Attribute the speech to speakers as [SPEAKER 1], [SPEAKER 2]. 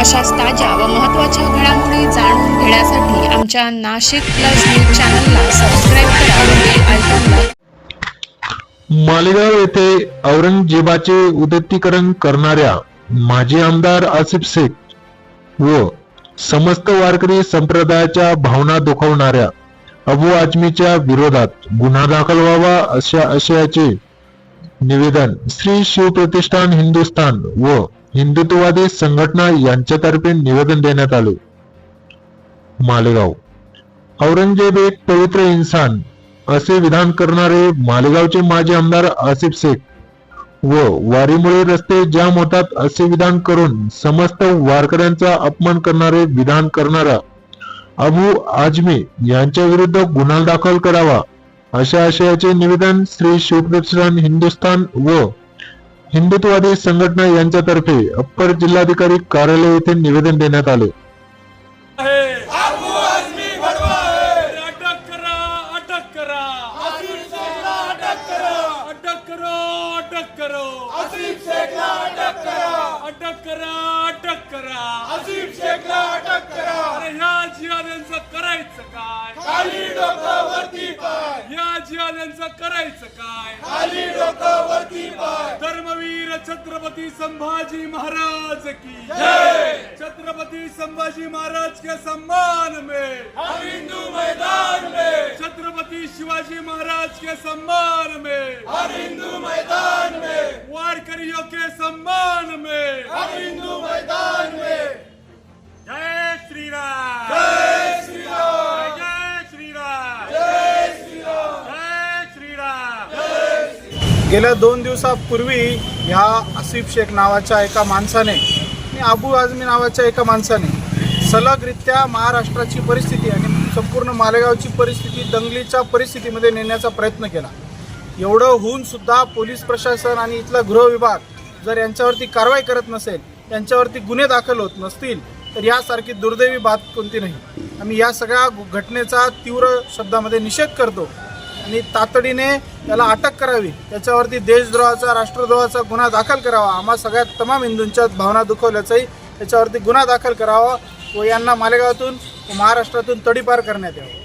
[SPEAKER 1] अशाच ताज्या व महत्त्वाच्या घडामोडी जाणून घेण्यासाठी आमच्या नाशिक प्लस न्यूज चॅनलला सबस्क्राईब करा
[SPEAKER 2] मालेगाव येथे औरंगजेबाचे उदत्तीकरण करणाऱ्या माजी आमदार आसिफ शेख व समस्त वारकरी संप्रदायाच्या भावना दुखवणाऱ्या अबू आजमीच्या विरोधात गुन्हा दाखल व्हावा अशा आशयाचे निवेदन. श्री शिवप्रतिष्ठान हिंदुस्थान व हिंदुत्ववादी संघटना यांच्यातर्फे निवेदन देण्यात आले. मालेगाव. औरंगजेब एक पवित्र इन्सान असे विधान करणारे मालेगावचे माजी आमदार आसिफ शेख व वारीमुळे रस्ते जाम होतात असे विधान करून समस्त वारकऱ्यांचा अपमान करणारे विधान करणारा अबू आजमी यांच्या विरुद्ध गुन्हा दाखल करावा. अशा आशयाचे निवेदन श्री शिवप्रतिष्ठान हिंदुस्थान व हिंदुत्ववादी संघटना यांच्यातर्फे अप्पर जिल्हाधिकारी कार्यालय येथे निवेदन देण्यात आले.
[SPEAKER 3] आहे. अटक जिहाद्यांचं करायचं काय? या जिहाद्यांचं करायचं काय धर्मवीर छत्रपती संभाजी महाराज की छत्रपती संभाजी महाराज के सम्मान में. हम हिंदू मैदान में. छत्रपति शिवाजी महाराज के सम्मान में. हम हिंदू मैदान में. वारकरियों के सम्मान
[SPEAKER 4] गेल्या दोन दिवसापूर्वी ह्या आसिफ शेख नावाच्या एका माणसाने आणि अबू आझमी नावाच्या एका माणसाने सलगरित्या महाराष्ट्राची परिस्थिती आणि संपूर्ण मालेगावची परिस्थिती दंगलीच्या परिस्थितीमध्ये नेण्याचा प्रयत्न केला. एवढं होऊन सुद्धा पोलीस प्रशासन आणि इथला गृह विभाग जर यांच्यावरती कारवाई करत नसेल यांच्यावरती गुन्हे दाखल होत नसतील तर यासारखी दुर्दैवी बात कोणती नाही. आम्ही या सगळ्या घटनेचा तीव्र शब्दामध्ये निषेध करतो. आणि तातडीने त्याला अटक करावी. त्याच्यावरती देशद्रोहाचा राष्ट्रद्रोहाचा गुन्हा दाखल करावा. आम्हा सगळ्यात तमाम हिंदूंच्या भावना दुखवल्याचाही त्याच्यावरती गुन्हा दाखल करावा व यांना मालेगावातून महाराष्ट्रातून तडीपार करण्यात यावं.